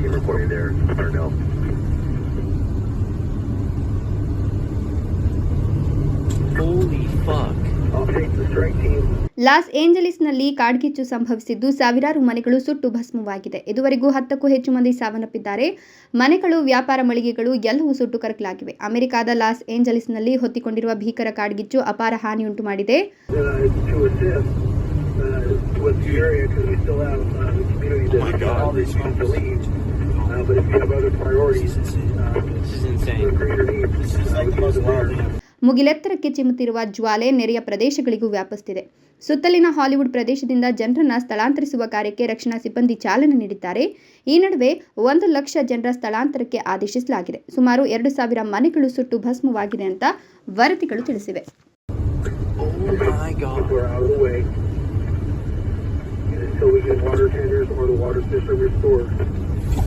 team reporting there, Darnell. Los ಏಂಜಲೀಸ್ನಲ್ಲಿ ಕಾಡ್ಗಿಚ್ಚು ಸಂಭವಿಸಿದ್ದು ಸಾವಿರಾರು ಮನೆಗಳು ಸುಟ್ಟು ಭಸ್ಮವಾಗಿದೆ. ಇದುವರೆಗೂ ಹತ್ತಕ್ಕೂ ಹೆಚ್ಚು ಮಂದಿ ಸಾವನ್ನಪ್ಪಿದ್ದಾರೆ. ಮನೆಗಳು ವ್ಯಾಪಾರ ಮಳಿಗೆಗಳು ಎಲ್ಲವೂ ಸುಟ್ಟು ಕರಕಲಾಗಿವೆ. ಅಮೆರಿಕದ ಲಾಸ್ ಏಂಜಲೀಸ್ನಲ್ಲಿ ಹೊತ್ತಿಕೊಂಡಿರುವ ಭೀಕರ ಕಾಡ್ಗಿಚ್ಚು ಅಪಾರ ಹಾನಿಯುಂಟು ಮಾಡಿದೆ. But if you have other priorities, This is, uh, this is insane. greater need. This is like the most wild ಮುಗಿಲೆತ್ತರಕ್ಕೆ ಚಿಮ್ಮುತ್ತಿರುವ ಜ್ವಾಲೆ ನೆರೆಯ ಪ್ರದೇಶಗಳಿಗೂ ವ್ಯಾಪಿಸುತ್ತಿದೆ ಸುತ್ತಲಿನ ಹಾಲಿವುಡ್ ಪ್ರದೇಶದಿಂದ ಜನರನ್ನ ಸ್ಥಳಾಂತರಿಸುವ ಕಾರ್ಯಕ್ಕೆ ರಕ್ಷಣಾ ಸಿಬ್ಬಂದಿ ಚಾಲನೆ ನೀಡಿದ್ದಾರೆ. ಈ ನಡುವೆ ಒಂದು ಲಕ್ಷ ಜನರ ಸ್ಥಳಾಂತರಕ್ಕೆ ಆದೇಶಿಸಲಾಗಿದೆ. ಸುಮಾರು ಎರಡು ಸಾವಿರ ಮನೆಗಳು ಸುಟ್ಟು ಭಸ್ಮವಾಗಿದೆ ಅಂತ ವರದಿಗಳು ತಿಳಿಸಿವೆ. Oh